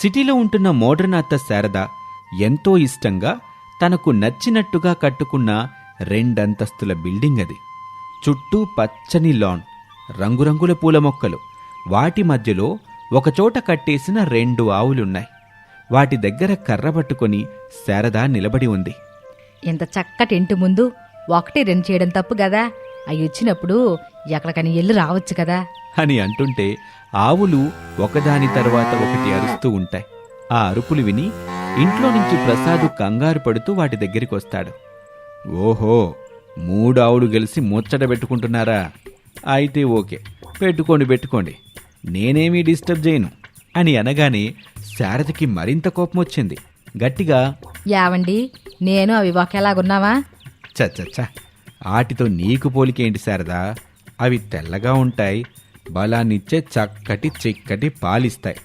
సిటీలో ఉంటున్న మోడ్రన్ అత్త శారద ఎంతో ఇష్టంగా తనకు నచ్చినట్టుగా కట్టుకున్న రెండంతస్తుల బిల్డింగ్ అది. చుట్టూ పచ్చని లాన్ రంగురంగుల పూల మొక్కలు. వాటి మధ్యలో ఒకచోట కట్టేసిన రెండు ఆవులున్నాయి. వాటి దగ్గర కర్ర పట్టుకొని శారద నిలబడి ఉంది. ఇంత చక్కటి ఇంటి ముందు ఒకటి రెండు చేయడం తప్పు కదా? అవి వచ్చినప్పుడు ఎక్కడికని ఎల్లు రావచ్చు కదా? అని అంటుంటే ఆవులు ఒకదాని తర్వాత ఒకటి అరుస్తూ ఉంటాయి. ఆ అరుపులు విని ఇంట్లో నుంచి ప్రసాదు కంగారు పడుతూ వాటి దగ్గరికి వస్తాడు. ఓహో మూడు ఆవులు గెలిచి ముచ్చట పెట్టుకుంటున్నారా? అయితే ఓకే పెట్టుకోండి పెట్టుకోండి. నేనేమీ డిస్టర్బ్ చేయను అని అనగానే శారదకి మరింత కోపం వచ్చింది. గట్టిగా యావండి నేను అవి ఒకేలాగున్నావా? చచ్చచ్చ ఆటితో నీకు పోలికేంటి శారదా? అవి తెల్లగా ఉంటాయి బలాన్నిచ్చే చక్కటి చిక్కటి పాలిస్తాయి.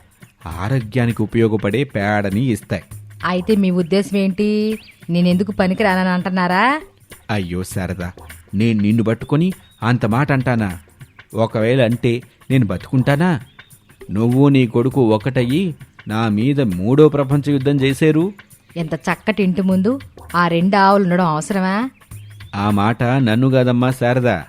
ఆరోగ్యానికి ఉపయోగపడే పేడని ఇస్తాయి. అయితే మీ ఉద్దేశం ఏంటి? నేనెందుకు పనికిరానని అంటున్నారా? అయ్యో శారదా నేను నిన్ను పట్టుకొని అంత మాట అంటానా? ఒకవేళ అంటే నేను బతుకుంటానా? నువ్వు నీ కొడుకు ఒకటయ్యి నా మీద మూడో ప్రపంచ యుద్ధం చేశారు? ఇంత చక్కటి ఇంటి ముందు ఆ రెండు ఆవులు ఉండడం అవసరమా? ఆ మాట నన్ను కాదమ్మా శారదా.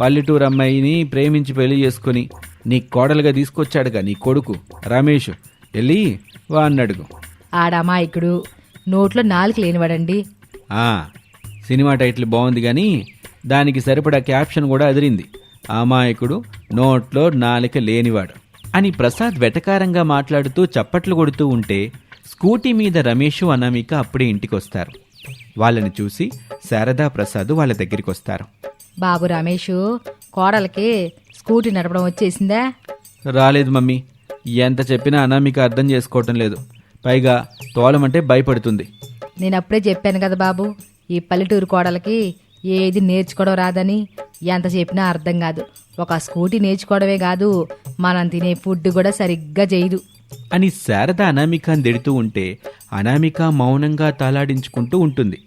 పల్లెటూరు అమ్మాయిని ప్రేమించి పెళ్ళి చేసుకుని నీ కోడలుగా తీసుకొచ్చాడుగా నీ కొడుకు. రమేష్ వెళ్ళి వా అన్నడుగు. ఆడమాయకుడు నోట్లో నాలుగు లేనివాడండి. ఆ, సినిమా టైటిల్ బాగుంది కానీ దానికి సరిపడా క్యాప్షన్ కూడా అదిరింది. అమాయకుడు నోట్లో నాలిక లేనివాడు. అని ప్రసాద్ వెటకారంగా మాట్లాడుతూ చప్పట్లు కొడుతూ ఉంటే స్కూటీ మీద రమేష్ అనామిక అప్పుడే ఇంటికొస్తారు. వాళ్ళని చూసి శారదా ప్రసాద్ వాళ్ళ దగ్గరికి వస్తారు బాబు రమేషు కోడలకి స్కూటీ నడపడం వచ్చేసిందా? రాలేదు మమ్మీ. ఎంత చెప్పినా అనామిక అర్థం చేసుకోవటం లేదు. పైగా తోలమంటే భయపడుతుంది. నేను అప్పుడే చెప్పాను కదా బాబు ఈ పల్లెటూరు కోడలకి ఏది నేర్చుకోవడం రాదని. ఎంత చెప్పినా అర్థం కాదు. ఒక స్కూటీ నేర్చుకోవడమే కాదు మనం తినే ఫుడ్ కూడా సరిగ్గా చేయదు. అని శారద అనామికాని తిడుతూ ఉంటే అనామిక మౌనంగా తలాడించుకుంటూ ఉంటుంది.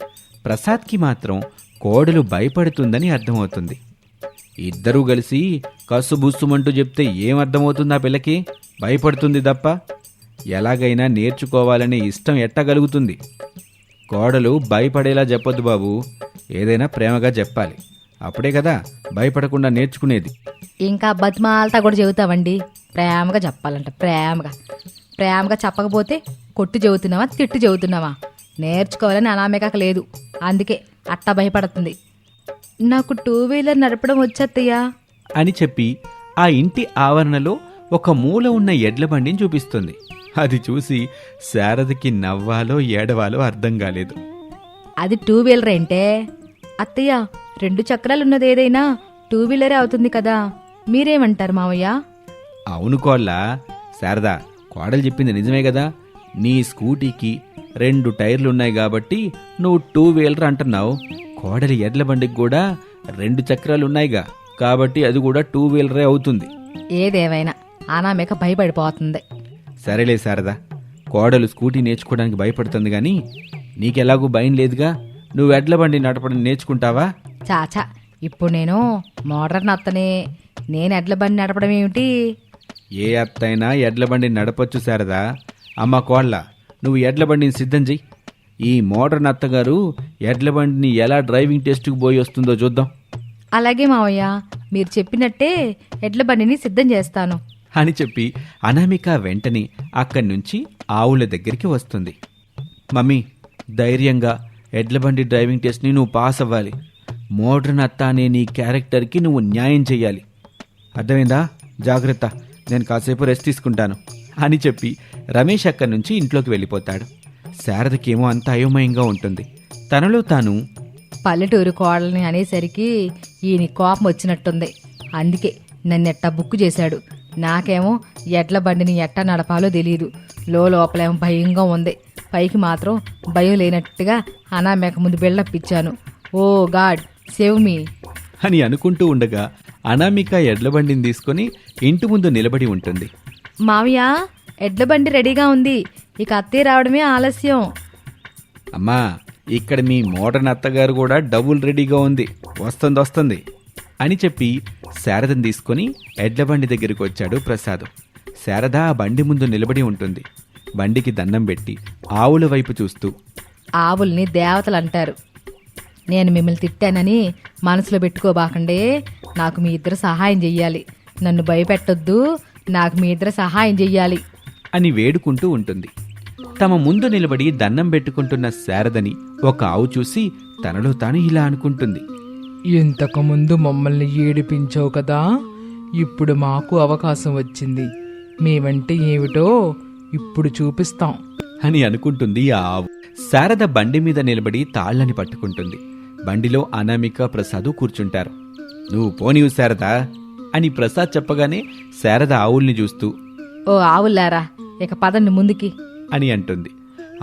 ప్రసాద్కి మాత్రం కోడలు భయపడుతుందని అర్థమవుతుంది. ఇద్దరూ కలిసి కసుబుస్సుమంటూ చెప్తే ఏం అర్థమవుతుంది ఆ పిల్లకి? భయపడుతుంది తప్ప. ఎలాగైనా నేర్చుకోవాలనే ఇష్టం ఎట్టగలుగుతుంది. కోడలు భయపడేలా చెప్పొద్దు బాబు. ఏదైనా ప్రేమగా చెప్పాలి. అప్పుడే కదా భయపడకుండా నేర్చుకునేది. ఇంకా బతిమాలతా కూడా చెబుతావండి. ప్రేమగా చెప్పాలంట ప్రేమగా. ప్రేమగా చెప్పకపోతే కొట్టు చెబుతున్నావా తిట్టు చెబుతున్నావా? నేర్చుకోవాలని అనామేకాక లేదు. అందుకే అట్టా భయపడుతుంది. నాకు టూ వీలర్ నడపడం వచ్చేత్తయ్యా. అని చెప్పి ఆ ఇంటి ఆవరణలో ఒక మూల ఉన్న ఎడ్ల బండిని చూపిస్తుంది. అది చూసి శారదకి నవ్వాలో ఏడవాలో అర్థం కాలేదు. అది టూ వీలర్ ఏంటే అత్తయ్య రెండు చక్రాలు ఉన్నది ఏదైనా టూ వీలరే అవుతుంది కదా. మీరేమంటారు మావయ్య? అవును కోళ్ళ. శారదా కోడలు చెప్పింది నిజమే కదా. నీ స్కూటీకి రెండు టైర్లు ఉన్నాయి కాబట్టి నువ్వు టూ వీలర్ అంటున్నావు. కోడలి ఎడ్ల బండికి కూడా రెండు చక్రాలు ఉన్నాయిగా కాబట్టి అది కూడా టూ వీలరే అవుతుంది. ఏదేమైనా అనామేక భయపడిపోతుంది. సరేలే శారదా. కోడలు స్కూటీ నేర్చుకోవడానికి భయపడుతుంది కానీ నీకెలాగూ భయం లేదుగా? నువ్వు ఎడ్ల బండి నడపడం నేర్చుకుంటావా? చాచా ఇప్పుడు నేను మోడర్న్ అత్తనే. నేను ఎడ్ల బండి నడపడం ఏమిటి? ఏ అత్తైనా ఎడ్ల బండి నడపొచ్చు శారదా. అమ్మ కోళ్ళ నువ్వు ఎడ్ల బండిని సిద్ధం చెయ్యి. ఈ మోడర్న్ అత్తగారు ఎడ్ల బండిని ఎలా డ్రైవింగ్ టెస్ట్కి పోయి వస్తుందో చూద్దాం. అలాగే మావయ్య మీరు చెప్పినట్టే ఎడ్ల బండిని సిద్ధం చేస్తాను. అని చెప్పి అనామిక వెంటనే అక్కడి నుంచి ఆవుల దగ్గరికి వస్తుంది. మమ్మీ ధైర్యంగా ఎడ్ల బండి డ్రైవింగ్ టెస్ట్ని నువ్వు పాస్ అవ్వాలి. మోడ్రన్ అత్త అనే నీ క్యారెక్టర్కి నువ్వు న్యాయం చేయాలి అర్థమైందా? జాగ్రత్త. నేను కాసేపు రెస్ట్ తీసుకుంటాను. అని చెప్పి రమేష్ అక్కడి నుంచి ఇంట్లోకి వెళ్ళిపోతాడు. శారదకేమో అంత అయోమయంగా ఉంటుంది. తనలో తాను పల్లెటూరు కోడల్ని అనేసరికి ఈయన కోపం వచ్చినట్టుంది. అందుకే నన్ను ఎట్టా బుక్ చేశాడు. నాకేమో ఎడ్ల బండిని ఎట్టా నడపాలో తెలియదు లోపలేమో భయంగా ఉంది. పైకి మాత్రం భయం లేనట్టుగా అనామేక ముందు బిల్డప్ ఇచ్చాను. Oh God save me. అని అనుకుంటూ ఉండగా అనామిక ఎడ్ల బండిని తీసుకొని ఇంటి ముందు నిలబడి ఉంటుంది. మావయ్య ఎడ్ల బండి రెడీగా ఉంది. ఇక అత్తయ్య రావడమే ఆలస్యం. అమ్మా ఇక్కడ మీ మోడర్న్ అత్తగారు కూడా డబుల్ రెడీగా ఉంది. వస్తుంది వస్తుంది. అని చెప్పి శారదను తీసుకొని ఎడ్ల బండి దగ్గరికి వచ్చాడు ప్రసాద్. శారద ఆ బండి ముందు నిలబడి ఉంటుంది. బండికి దండం పెట్టి ఆవుల వైపు చూస్తూ ఆవుల్ని దేవతలు అంటారు. నేను మిమ్మల్ని తిట్టానని మనసులో పెట్టుకోబాకండే. నాకు మీ ఇద్దరు సహాయం చెయ్యాలి. నన్ను భయపెట్టొద్దు. నాకు మీ ఇద్దరు సహాయం చెయ్యాలి. అని వేడుకుంటూ ఉంటుంది. తమ ముందు నిలబడి దండం పెట్టుకుంటున్న శారదని ఒక ఆవు చూసి తనలో తాను ఇలా అనుకుంటుంది. ఇంతకుముందు మమ్మల్ని ఏడిపించావు కదా ఇప్పుడు మాకు అవకాశం వచ్చింది. మేమంటే ఏమిటో ఇప్పుడు చూపిస్తాం. అని అనుకుంటుంది ఆ ఆవు. శారద బండి మీద నిలబడి తాళ్ళని పట్టుకుంటుంది. బండిలో అనామిక ప్రసాదు కూర్చుంటారు. నువ్వు పోనీవు శారద అని ప్రసాద్ చెప్పగానే శారద ఆవుల్ని చూస్తూ ఓ ఆవులారా ఇక పదండి ముందుకి. అని అంటుంది.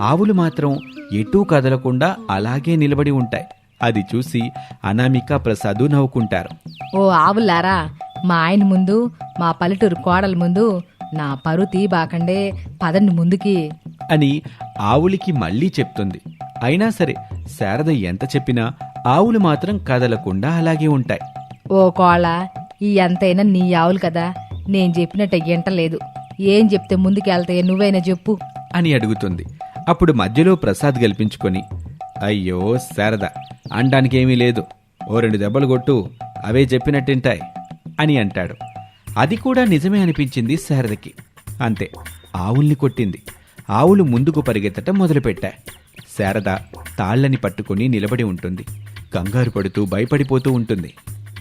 ఆవులు మాత్రం ఎటూ కదలకుండా అలాగే నిలబడి ఉంటాయి. అది చూసి అనామిక ప్రసాదు నవ్వుకుంటారు. ఓ ఆవులారా మా ఆయన ముందు మా పల్లెటూరు కోడల ముందు నా పరువు తీబాకండే పదండి ముందుకి. అని ఆవులికి మళ్ళీ చెప్తుంది. అయినా సరే శారద ఎంత చెప్పినా ఆవులు మాత్రం కదలకుండా అలాగే ఉంటాయి. ఓ కోళ్ళ ఈ ఎంతైనా నీ ఆవులు కదా. నేను చెప్పినట్టు ఎంటలేదు. ఏం చెప్తే ముందుకెళ్తాయో నువ్వైనా చెప్పు. అని అడుగుతుంది. అప్పుడు మధ్యలో ప్రసాద్ గెలిపించుకొని అయ్యో శారద అనడానికేమీ లేదు. ఓ రెండు దెబ్బలు కొట్టు అవే చెప్పినట్టింటాయి అని అంటాడు. అది కూడా నిజమే అనిపించింది శారదకి. అంతే ఆవుల్ని కొట్టింది. ఆవులు ముందుకు పరిగెత్తటం మొదలుపెట్టాయి శారద తాళ్ళని పట్టుకుని నిలబడి ఉంటుంది. కంగారు పడుతూ భయపడిపోతూ ఉంటుంది.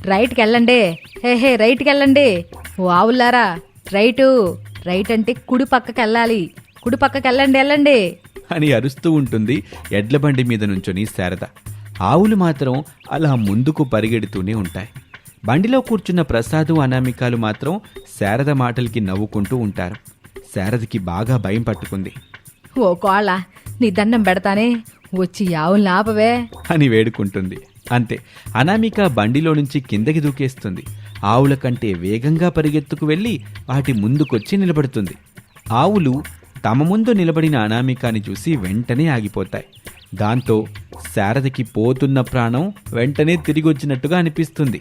రైట్కి వెళ్ళండి హే హే రైట్కి వెళ్ళండి ఓ ఆవులారా రైటు. రైట్ అంటే కుడి పక్కకి వెళ్ళాలి కుడి పక్కకి వెళ్ళండి వెళ్ళండి. అని అరుస్తూ ఉంటుంది ఎడ్ల బండి మీద నుంచొని శారద. ఆవులు మాత్రం అలా ముందుకు పరిగెడుతూనే ఉంటాయి. బండిలో కూర్చున్న ప్రసాదు అనామికాలు మాత్రం శారద మాటలకి నవ్వుకుంటూ ఉంటారు. శారదకి బాగా భయం పట్టుకుంది. ఓ కోళ్ళ నీ దండం పెడతానే వచ్చి ఈ ఆవుల్ని ఆపవే. అని వేడుకుంటుంది. అంతే. అనామిక బండిలో నుంచి కిందకి దూకేస్తుంది. ఆవుల కంటే వేగంగా పరిగెత్తుకు వెళ్ళి వాటి ముందుకొచ్చి నిలబడుతుంది. ఆవులు తమ ముందు నిలబడిన అనామికాని చూసి వెంటనే ఆగిపోతాయి. దాంతో శారదకి పోతున్న ప్రాణం వెంటనే తిరిగి వచ్చినట్టుగా అనిపిస్తుంది.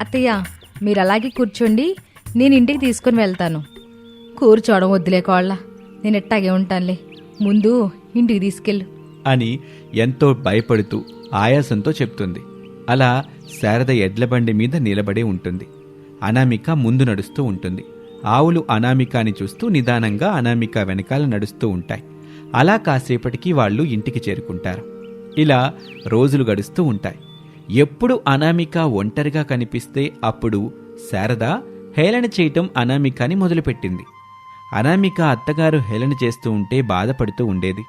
అత్తయ్య మీరు అలాగే కూర్చోండి. నేను ఇంటికి తీసుకుని వెళ్తాను. కూర్చోవడం వద్దులే కోళ్ళ. నేను ఎట్టాగే ఉంటానులే. ముందు ఇంటికి తీసుకెళ్ళు. అని ఎంతో భయపడుతూ ఆయాసంతో చెప్తుంది. అలా శారద ఎడ్ల బండి మీద నిలబడే ఉంటుంది. అనామిక ముందు నడుస్తూ ఉంటుంది. ఆవులు అనామికాని చూస్తూ నిదానంగా అనామిక వెనకాల నడుస్తూ ఉంటాయి. అలా కాసేపటికి వాళ్ళు ఇంటికి చేరుకుంటారు. ఇలా రోజులు గడుస్తూ ఉంటాయి. ఎప్పుడు అనామిక ఒంటరిగా కనిపిస్తే అప్పుడు శారద హేళన చేయటం అనామికాని మొదలుపెట్టింది. అనామిక అత్తగారు హేళన చేస్తూ ఉంటే బాధపడుతూ ఉండేది.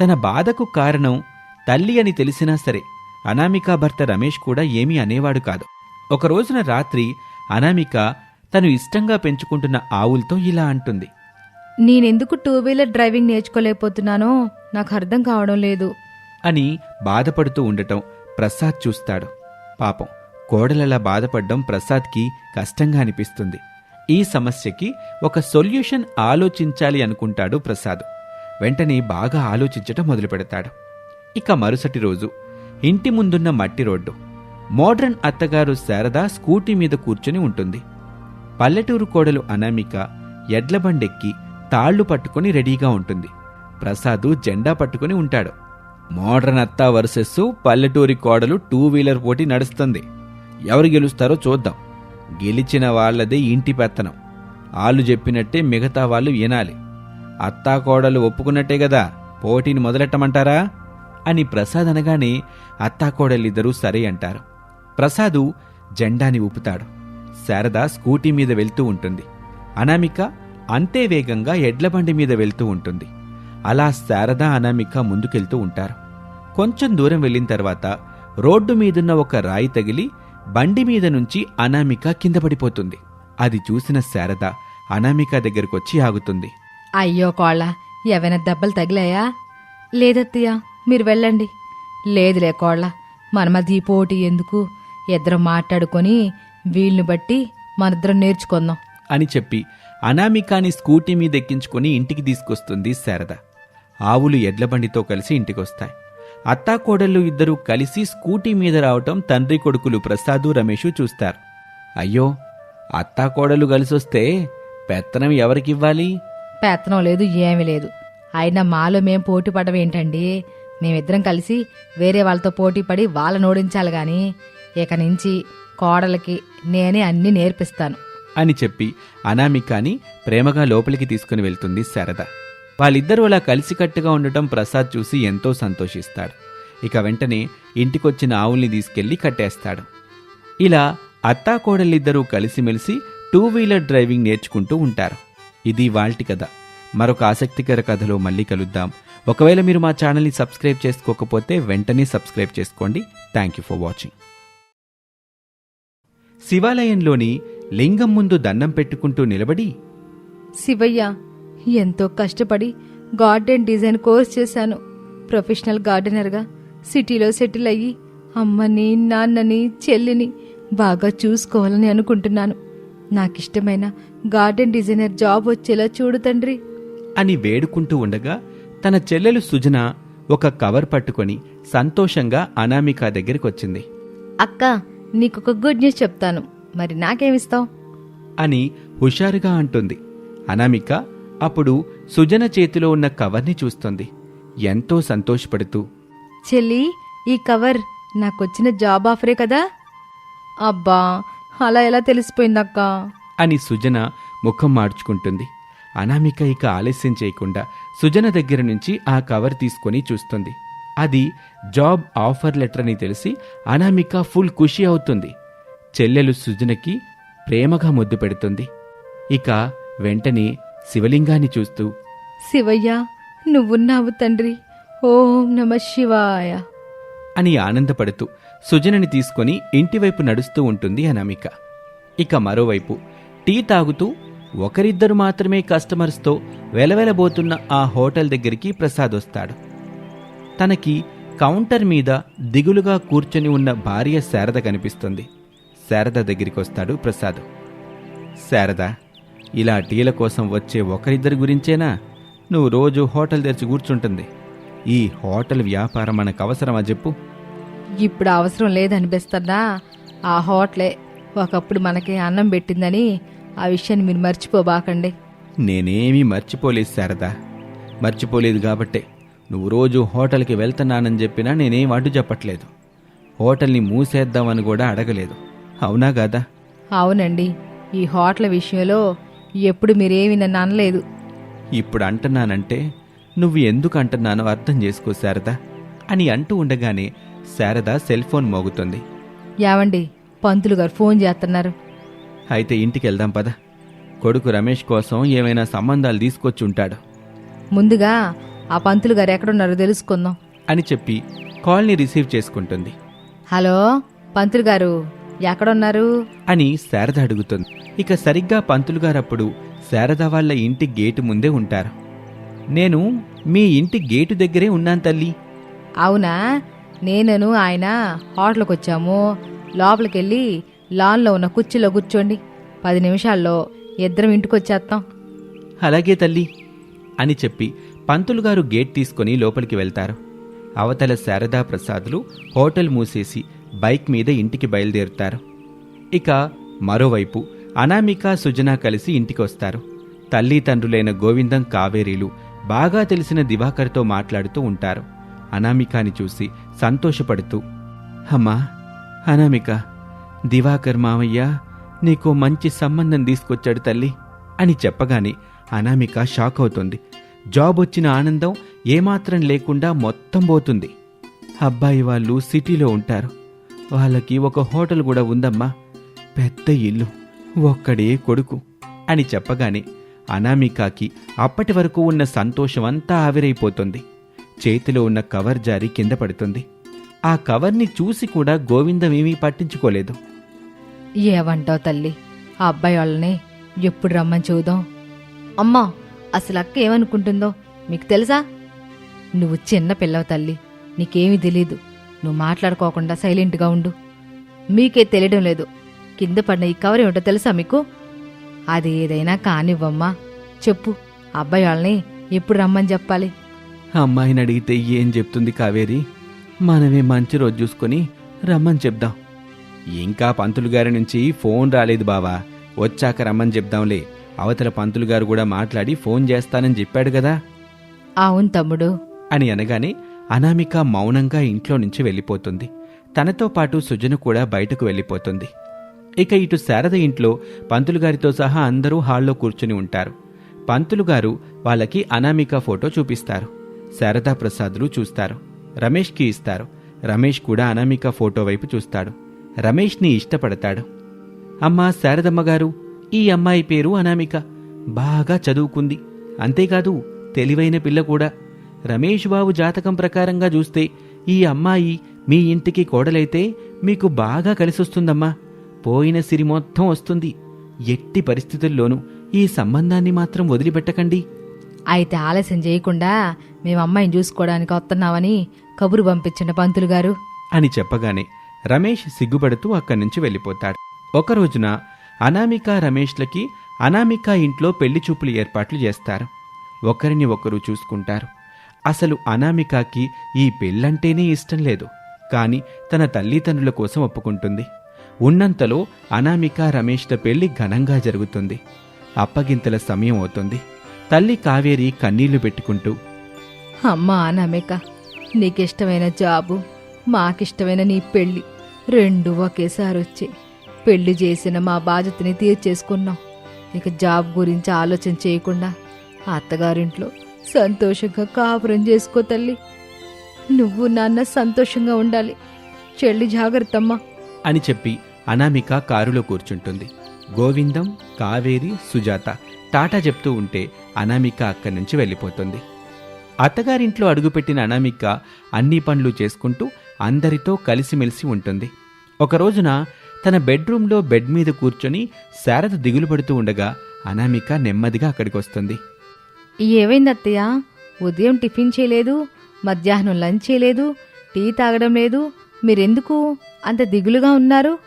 తన బాధకు కారణం తల్లి అని తెలిసినా సరే అనామిక భర్త రమేష్ కూడా ఏమీ అనేవాడు కాదు. ఒక రోజున రాత్రి అనామిక తను ఇష్టంగా పెంచుకుంటున్న ఆవులతో ఇలా అంటుంది. నేనెందుకు టూ వీలర్ డ్రైవింగ్ నేర్చుకోలేకపోతున్నానో నాకు అర్థం కావడం లేదు. అని బాధపడుతూ ఉండటం ప్రసాద్ చూస్తాడు. పాపం కోడలలా బాధపడ్డం ప్రసాద్కి కష్టంగా అనిపిస్తుంది. ఈ సమస్యకి ఒక సొల్యూషన్ ఆలోచించాలి అనుకుంటాడు ప్రసాద్. వెంటనే బాగా ఆలోచించటం మొదలు పెడతాడు ఇక మరుసటి రోజు ఇంటి ముందున్న మట్టి రోడ్డు. మోడ్రన్ అత్తగారు శారద స్కూటీ మీద కూర్చుని ఉంటుంది. పల్లెటూరు కోడలు అనామిక ఎడ్లబండెక్కి తాళ్ళు పట్టుకుని రెడీగా ఉంటుంది. ప్రసాదు జెండా పట్టుకుని ఉంటాడు. మోడ్రన్ అత్త వర్సెస్ పల్లెటూరి కోడలు టూ వీలర్ పోటీ నడుస్తుంది. ఎవరు గెలుస్తారో చూద్దాం. గెలిచిన వాళ్ళదే ఇంటి పెత్తనం. వాళ్ళు చెప్పినట్టే మిగతా వాళ్ళు వినాలి. అత్తా కోడలు ఒప్పుకున్నట్టే కదా పోటీని మొదలెట్టమంటారా? అని ప్రసాద్ అనగానే అత్తాకోడలిద్దరూ సరే అంటారు. ప్రసాదు జెండాని ఊపుతాడు. శారద స్కూటీ మీద వెళ్తూ ఉంటుంది. అనామిక అంతే వేగంగా ఎడ్లబండి మీద వెళ్తూ ఉంటుంది. అలా శారద అనామిక ముందుకెళ్తూ ఉంటారు. కొంచెం దూరం వెళ్ళిన తర్వాత రోడ్డు మీదున్న ఒక రాయి తగిలి బండి మీద నుంచి అనామిక కింద పడిపోతుంది. అది చూసిన శారద అనామిక దగ్గరకొచ్చి ఆగుతుంది. అయ్యో కోళ్ళ ఏవైనా దెబ్బలు తగిలాయా? లేదత్తయ్యా. మీరు వెళ్ళండి. లేదులే కోళ్ళ మన మధ్య ఈ పోటీ ఎందుకు? ఇద్దరం మాట్లాడుకొని వీళ్ళని బట్టి మనిద్దరం నేర్చుకుందాం. అని చెప్పి అనామికాని స్కూటీ మీద ఎక్కించుకుని ఇంటికి తీసుకొస్తుంది శారద. ఆవులు ఎడ్లబండితో కలిసి ఇంటికొస్తాయి. అత్తాకోడళ్ళు ఇద్దరూ కలిసి స్కూటీ మీద రావటం తండ్రి కొడుకులు ప్రసాదు రమేషు చూస్తారు. అయ్యో అత్తాకోడలు కలిసొస్తే పెత్తనం ఎవరికివ్వాలి? పెత్తనం లేదు ఏమీ లేదు. అయినా మాలో మేం పోటీ పడడం ఏంటండి మేమిద్దరం కలిసి వేరే వాళ్ళతో పోటీ పడి వాళ్ళని ఓడించాలి గాని ఇక నుంచి కోడలకి నేనే అన్నీ నేర్పిస్తాను. అని చెప్పి అనామికాని ప్రేమగా లోపలికి తీసుకుని వెళ్తుంది శారద. వాళ్ళిద్దరూ అలా కలిసికట్టుగా ఉండటం ప్రసాద్ చూసి ఎంతో సంతోషిస్తాడు ఇక వెంటనే ఇంటికొచ్చిన ఆవుల్ని తీసుకెళ్ళి కట్టేస్తాడు. ఇలా అత్తాకోడలిద్దరూ కలిసిమెలిసి టూ వీలర్ డ్రైవింగ్ నేర్చుకుంటూ ఉంటారు. ఇది వాల్టి కథ. మరొక ఆసక్తికర కథలో మళ్ళీ కలుద్దాం. ఒకవేళ మీరు మా ఛానల్ని సబ్స్క్రైబ్ చేసుకోకపోతే వెంటనే సబ్స్క్రైబ్ చేసుకోండి. థ్యాంక్ యూ ఫర్ వాచింగ్ శివాలయంలోని లింగం ముందు దండం పెట్టుకుంటూ నిలబడి శివయ్య ఎంతో కష్టపడి గార్డెన్ డిజైన్ కోర్స్ చేశాను. ప్రొఫెషనల్ గార్డెనర్గా సిటీలో సెటిల్ అయ్యి అమ్మని నాన్నని చెల్లిని బాగా చూసుకోవాలని అనుకుంటున్నాను. నాకిష్టమైన గార్డెన్ డిజైనర్ జాబ్ వచ్చేలా చూడు తండ్రి. అని వేడుకుంటూ ఉండగా తన చెల్లెలు సుజన ఒక కవర్ పట్టుకొని సంతోషంగా అనామిక దగ్గరికి వచ్చింది అక్క నీకొక గుడ్ న్యూస్ చెప్తాను. మరి నాకేమిస్తావు? అని హుషారుగా అంటుంది. అనామిక అప్పుడు సుజన చేతిలో ఉన్న కవర్ని చూస్తుంది. ఎంతో సంతోషపడుతూ చెల్లి ఈ కవర్ నాకొచ్చిన జాబ్ ఆఫరే కదా? అబ్బా అలా ఎలా తెలిసిపోయిందక్క? అని సుజన ముఖం మార్చుకుంటుంది. అనామిక ఇక ఆలస్యం చేయకుండా సుజన దగ్గర నుంచి ఆ కవర్ తీసుకొని చూస్తుంది. అది జాబ్ ఆఫర్ లెటర్ అని తెలిసి అనామిక ఫుల్ ఖుషి అవుతుంది. చెల్లెలు సుజనకి ప్రేమగా ముద్దు పెడుతుంది. ఇక వెంటనే శివలింగాన్ని చూస్తూ శివయ్య నువ్వున్నావు తండ్రి. ఓం నమ శివాయ. అని ఆనందపడుతూ సుజనని తీసుకొని ఇంటివైపు నడుస్తూ ఉంటుంది అనామిక. ఇక మరోవైపు టీ తాగుతూ ఒకరిద్దరు మాత్రమే కస్టమర్స్తో వెలవెలబోతున్న ఆ హోటల్ దగ్గరికి ప్రసాద్ వస్తాడు. తనకి కౌంటర్ మీద దిగులుగా కూర్చొని ఉన్న భార్య శారద కనిపిస్తుంది. శారద దగ్గరికి వస్తాడు ప్రసాద్. శారద ఇలా టీల కోసం వచ్చే ఒకరిద్దరి గురించేనా? నువ్వు రోజు హోటల్ తెరిచి కూర్చుంటుంది. ఈ హోటల్ వ్యాపారం మనకు అవసరమా చెప్పు. ఇప్పుడు అవసరం లేదనిపిస్తుందా? ఆ హోటలే ఒకప్పుడు మనకి అన్నం పెట్టిందని ఆ విషయాన్ని మీరు మర్చిపోబాకండి. నేనేమీ మర్చిపోలేదు శారదా. మర్చిపోలేదు కాబట్టే నువ్వు రోజు హోటల్కి వెళ్తున్నానని చెప్పినా నేనేం అడ్డు చెప్పట్లేదు. హోటల్ని మూసేద్దామని కూడా అడగలేదు. అవునా కాదా అవునండి. ఈ హోటల్ విషయంలో ఎప్పుడు మీరేమి నన్ను అనలేదు. ఇప్పుడు అంటున్నానంటే నువ్వు ఎందుకు అంటున్నానో అర్థం చేసుకో శారదా అని అంటూ ఉండగానే శారద సెల్ ఫోన్ మోగుతుంది. యావండి పంతులు గారు ఫోన్ చేస్తున్నారు. అయితే ఇంటికి వెళ్దాం పద. కొడుకు రమేష్ కోసం ఏమైనా సంబంధాలు తీసుకొచ్చి ఉంటాడు. ముందుగా ఆ పంతులు గారు ఎక్కడున్నారో తెలుసుకుందాం. అని చెప్పి కాల్ని రిసీవ్ చేసుకుంటుంది. హలో పంతులు గారు ఎక్కడున్నారు? అని శారద అడుగుతుంది. ఇక సరిగ్గా పంతులు గారప్పుడు శారద వాళ్ళ ఇంటి గేటు ముందే ఉంటారు. నేను మీ ఇంటి గేటు దగ్గరే ఉన్నాను తల్లి. అవునా? నేనను ఆయన హోటల్కి వచ్చాము. లోపలికి వెళ్ళి లాన్లో ఉన్న కుర్చీలో కూర్చోండి. పది నిమిషాల్లో ఇద్దరం ఇంటికి వచ్చేస్తాం అలాగే తల్లి అని చెప్పి పంతులు గారు గేట్ తీసుకొని లోపలికి వెళ్తారు. అవతల శారదా ప్రసాద్లు హోటల్ మూసేసి బైక్ మీద ఇంటికి బయలుదేరుతారు. ఇక మరోవైపు అనామిక సుజన కలిసి ఇంటికి వస్తారు తల్లి తండ్రులైన గోవిందం కావేరీలు బాగా తెలిసిన దివాకర్తో మాట్లాడుతూ ఉంటారు. అనామికాని చూసి సంతోషపడుతూ అమ్మా అనామిక దివాకర్ మామయ్య నీకో మంచి సంబంధం తీసుకొచ్చాడు తల్లి అని చెప్పగానే అనామిక షాక్ అవుతుంది. జాబ్ వచ్చిన ఆనందం ఏమాత్రం లేకుండా మొత్తం పోతుంది. అబ్బాయి వాళ్ళు సిటీలో ఉంటారు. వాళ్ళకి ఒక హోటల్ కూడా ఉందమ్మా. పెద్ద ఇల్లు ఒక్కడే కొడుకు అని చెప్పగానే అనామికాకి అప్పటి వరకు ఉన్న సంతోషమంతా ఆవిరైపోతుంది. చేతిలో ఉన్న కవర్ జారి కింద పడుతుంది. ఆ కవర్ని చూసి కూడా గోవిందమేమీ పట్టించుకోలేదు. ఏమంటావు తల్లి? ఆ అబ్బాయి వాళ్ళని ఎప్పుడు రమ్మని చూద్దాం? అమ్మా అసలు అక్క ఏమనుకుంటుందో మీకు తెలుసా? నువ్వు చిన్న పిల్లవ తల్లి నీకేమీ తెలీదు. నువ్వు మాట్లాడుకోకుండా సైలెంట్గా ఉండు. మీకే తెలియడం లేదు. కింద పడిన ఈ కవర్ ఏమిటో తెలుసా మీకు? అది ఏదైనా కానివ్వమ్మా. చెప్పు అబ్బాయి వాళ్ళని ఎప్పుడు రమ్మని చెప్పాలి? అమ్మాయిని అడిగితే ఏం చెప్తుంది కావేరి? మనమే మంచి రోజు చూసుకొని రమ్మని చెప్దాం. ఇంకా పంతులు గారి నుంచి ఫోన్ రాలేదు బావా. వచ్చాక రమ్మని చెప్దాంలే. అవతల పంతులు గారు కూడా మాట్లాడి ఫోన్ చేస్తానని చెప్పాడు కదా. అవును తమ్ముడు. అని అనగానే అనామిక మౌనంగా ఇంట్లో నుంచి వెళ్ళిపోతుంది. తనతో పాటు సుజన కూడా బయటకు వెళ్ళిపోతుంది. ఇక ఇటు శారద ఇంట్లో పంతులు గారితో సహా అందరూ హాల్లో కూర్చుని ఉంటారు. పంతులు గారు వాళ్ళకి అనామిక ఫోటో చూపిస్తారు. శారదా ప్రసాదులు చూస్తారు. రమేష్కి ఇస్తారు. రమేష్ కూడా అనామిక ఫోటో వైపు చూస్తాడు. రమేష్ని ఇష్టపడతాడు. అమ్మా శారదమ్మగారు ఈ అమ్మాయి పేరు అనామిక. బాగా చదువుకుంది. అంతేకాదు తెలివైన పిల్ల కూడా. రమేష్ బాబు జాతకం ప్రకారంగా చూస్తే ఈ అమ్మాయి మీ ఇంటికి కోడలైతే మీకు బాగా కలిసొస్తుందమ్మా. పోయిన సిరి మొత్తం వస్తుంది. ఎట్టి పరిస్థితుల్లోనూ ఈ సంబంధాన్ని మాత్రం వదిలిపెట్టకండి. అయితే ఆలస్యం చేయకుండా మేము అమ్మాయిని చూసుకోవడానికి వస్తున్నామని కబురు పంపించండి పంతులు గారు. అని చెప్పగానే రమేష్ సిగ్గుపడుతూ అక్కడి నుంచి వెళ్ళిపోతాడు. ఒక రోజున అనామిక రమేష్లకి అనామిక ఇంట్లో పెళ్ళి చూపులు ఏర్పాట్లు చేస్తారు. ఒకరిని ఒకరు చూసుకుంటారు. అసలు అనామికకి ఈ పెళ్ళంటేనే ఇష్టం లేదు. కానీ తన తల్లిదండ్రుల కోసం ఒప్పుకుంటుంది. ఉన్నంతలో అనామిక రమేష్ల పెళ్ళి ఘనంగా జరుగుతుంది. అప్పగింతల సమయం అవుతుంది. తల్లి కావేరి కన్నీళ్ళు పెట్టుకుంటూ అమ్మా అనామిక నీకిష్టమైన జాబు మాకిష్టమైన నీ పెళ్ళి. రెండు ఒకేసారి వచ్చాయి పెళ్ళి చేసిన మా బాధ్యతని తీర్చేసుకున్నాం. ఇక జాబ్ గురించి ఆలోచన చేయకుండా అత్తగారింట్లో సంతోషంగా కాపురం చేసుకో తల్లి. నువ్వు నాన్న సంతోషంగా ఉండాలి. చెల్లి జాగ్రత్తమ్మా. అని చెప్పి అనామిక కారులో కూర్చుంటుంది. గోవిందం కావేరి సుజాత టాటా చెప్తూ ఉంటే అనామిక అక్కడి నుంచి వెళ్ళిపోతుంది. అత్తగారింట్లో అడుగుపెట్టిన అనామిక అన్ని పనులు చేసుకుంటూ అందరితో కలిసిమెలిసి ఉంటుంది. ఒక రోజున తన బెడ్రూమ్లో బెడ్ మీద కూర్చొని శారద దిగులు పడుతూ ఉండగా అనామిక నెమ్మదిగా అక్కడికి వస్తుంది ఏమైంది అత్తయ్య ఉదయం టిఫిన్ చేయలేదు మధ్యాహ్నం లంచ్ చేయలేదు టీ తాగడం లేదు మీరెందుకు అంత దిగులుగా ఉన్నారు?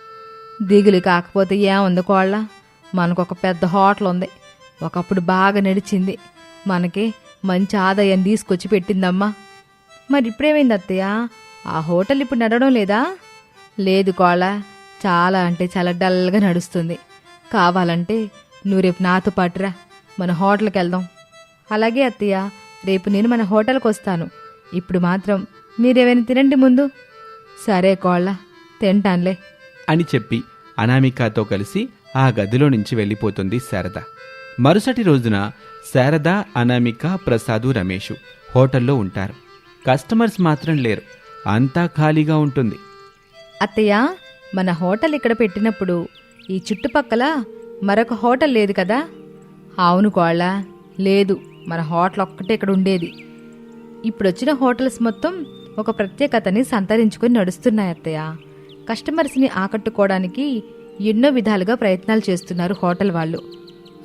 దిగులు కాకపోతే ఏముంది కోళ్ళ? మనకొక పెద్ద హోటల్ ఉంది ఒకప్పుడు బాగా నడిచింది. మనకి మంచి ఆదాయం తీసుకొచ్చి పెట్టిందమ్మా. మరి ఇప్పుడేమైంది అత్తయ్య? ఆ హోటల్ ఇప్పుడు నడవడం లేదా? లేదు కోళ చాలా అంటే చాలా డల్గా నడుస్తుంది. కావాలంటే నువ్వు రేపు నాతో పాటురా మన హోటల్కి వెళ్దాం. అలాగే అత్తయ్య రేపు నేను మన హోటల్కి వస్తాను. ఇప్పుడు మాత్రం మీరేమైనా తినండి ముందు. సరే కోళ్ళ తింటానులే. అని చెప్పి అనామికతో కలిసి ఆ గదిలో నుంచి వెళ్ళిపోతుంది శారద. మరుసటి రోజున శారద అనామిక ప్రసాదు రమేషు హోటల్లో ఉంటారు. కస్టమర్స్ మాత్రం లేరు. అంతా ఖాళీగా ఉంటుంది. అత్తయ్య మన హోటల్ ఇక్కడ పెట్టినప్పుడు ఈ చుట్టుపక్కల మరొక హోటల్ లేదు కదా? అవును కోళ్ళ లేదు. మన హోటల్ ఒక్కటే ఇక్కడ ఉండేది. ఇప్పుడు వచ్చిన హోటల్స్ మొత్తం ఒక ప్రత్యేకతని సంతరించుకొని నడుస్తున్నాయి అత్తయ్య. కస్టమర్స్ని ఆకట్టుకోవడానికి ఎన్నో విధాలుగా ప్రయత్నాలు చేస్తున్నారు హోటల్ వాళ్ళు.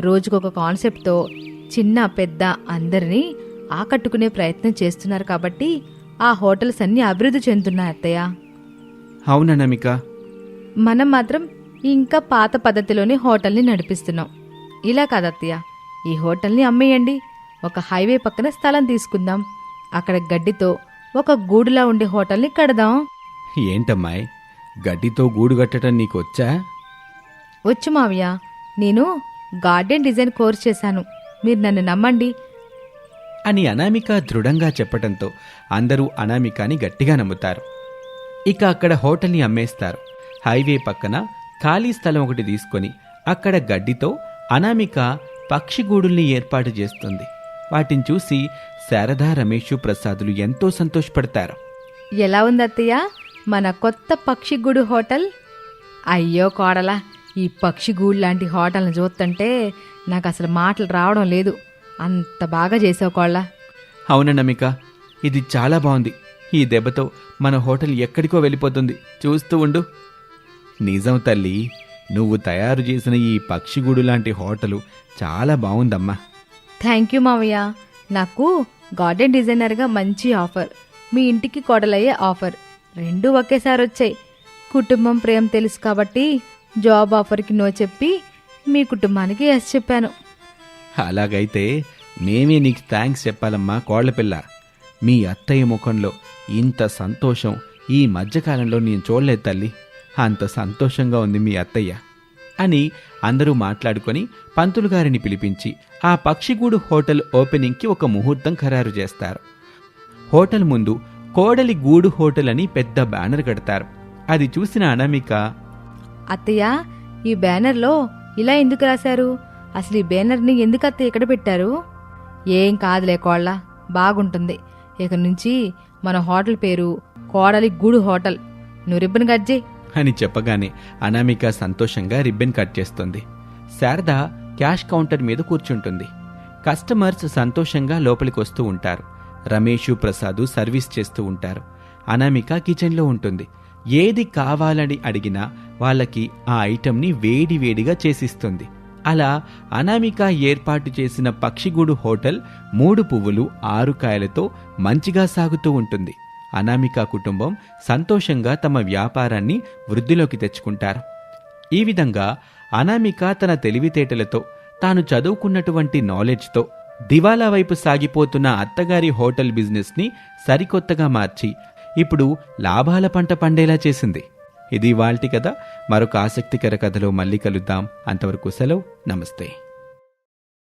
రోజుకొక కాన్సెప్ట్తో చిన్న పెద్ద అందరినీ ఆకట్టుకునే ప్రయత్నం చేస్తున్నారు కాబట్టి ఆ హోటల్స్ అన్నీ అభివృద్ధి చెందుతున్నాయి అత్తయ్య. అవుననామిక మనం మాత్రం ఇంకా పాత పద్ధతిలోనే హోటల్ని నడిపిస్తున్నాం. ఇలా కాదత్తయ్య ఈ హోటల్ని అమ్మేయండి. ఒక హైవే పక్కన స్థలం తీసుకుందాం. అక్కడ గడ్డితో ఒక గూడులా ఉండే హోటల్ని కడదాం. ఏంటమ్మాయ్? గడ్డితో గూడు కట్టడం నీకొచ్చా వచ్చు మావయ్య. నేను గార్డెన్ డిజైన్ కోర్స్ చేశాను. మీరు నన్ను నమ్మండి. అని అనామిక దృఢంగా చెప్పటంతో అందరూ అనామికాని గట్టిగా నమ్ముతారు. ఇక అక్కడ హోటల్ని అమ్మేస్తారు. హైవే పక్కన ఖాళీ స్థలం ఒకటి తీసుకొని అక్కడ గడ్డితో అనామిక పక్షిగూడుల్ని ఏర్పాటు చేస్తుంది. వాటిని చూసి శారదా రమేష్ ప్రసాదులు ఎంతో సంతోషపడతారు. ఎలా ఉంది అత్తయ్య మన కొత్త పక్షిగూడు హోటల్? అయ్యో కోడలా! ఈ పక్షిగూడు లాంటి హోటల్ని చూస్తుంటే నాకు అసలు మాటలు రావడం లేదు. అంత బాగా చేసావు కోళ్ళ. అవుననమిక ఇది చాలా బాగుంది. ఈ దెబ్బతో మన హోటల్ ఎక్కడికో వెళ్ళిపోతుంది. చూస్తూ ఉండు. నిజం తల్లి నువ్వు తయారు చేసిన ఈ పక్షిగూడు లాంటి హోటలు చాలా బాగుందమ్మా. థ్యాంక్ యూ మావయ్య. నాకు గార్డెన్ డిజైనర్గా మంచి ఆఫర్ మీ ఇంటికి కోడలయ్యే ఆఫర్ రెండూ ఒకేసారి వచ్చాయి కుటుంబం ప్రేమ తెలుసు కాబట్టి జాబ్ ఆఫర్కి నో చెప్పి మీ కుటుంబానికి ఎస్ చెప్పాను. అలాగైతే మేమే నీకు థ్యాంక్స్ చెప్పాలమ్మా కోళ్ళపిల్ల. మీ అత్తయ్య ముఖంలో ఇంత సంతోషం ఈ మధ్యకాలంలో నేను చూడలేదు తల్లి. అంత సంతోషంగా ఉంది మీ అత్తయ్య అని అందరూ మాట్లాడుకొని పంతులు గారిని పిలిపించి ఆ పక్షిగూడు హోటల్ ఓపెనింగ్కి ఒక ముహూర్తం ఖరారు చేస్తారు. హోటల్ ముందు కోడలి గూడు హోటల్ అని పెద్ద బ్యానర్ కడతారు. అది చూసిన అనామిక అత్తయ్య ఈ బ్యానర్లో ఇలా ఎందుకు రాశారు? అసలు ఈ బ్యానర్ని ఎందుకు అత్తయ్య ఇక్కడ పెట్టారు? ఏం కాదులే కోళ్ళ బాగుంటుంది. ఇక నుంచి మన హోటల్ పేరు కోడలి గూడు హోటల్. నువ్వు రిబ్బన్ కట్ చేయి. అని చెప్పగానే అనామిక సంతోషంగా రిబ్బన్ కట్ చేస్తుంది. శారద క్యాష్ కౌంటర్ మీద కూర్చుంటుంది. కస్టమర్స్ సంతోషంగా లోపలికి వస్తూ ఉంటారు. రమేషు ప్రసాదు సర్వీస్ చేస్తూ ఉంటారు. అనామిక కిచెన్లో ఉంటుంది. ఏది కావాలని అడిగినా వాళ్ళకి ఆ ఐటెంని వేడివేడిగా చేసిస్తుంది. అలా అనామిక ఏర్పాటు చేసిన పక్షిగూడు హోటల్ మూడు పువ్వులు ఆరు కాయలతో మంచిగా సాగుతూ ఉంటుంది. అనామిక కుటుంబం సంతోషంగా తమ వ్యాపారాన్ని వృద్ధిలోకి తెచ్చుకుంటారు. ఈ విధంగా అనామిక తన తెలివితేటలతో తాను చదువుకున్నటువంటి నాలెడ్జ్తో దివాలా వైపు సాగిపోతున్న అత్తగారి హోటల్ బిజినెస్ని సరికొత్తగా మార్చి ఇప్పుడు లాభాల పంట పండేలా చేసింది. ఇది వాల్టి కథ. మరొక ఆసక్తికర కథలో మళ్ళీ కలుద్దాం. అంతవరకు సెలవు. నమస్తే.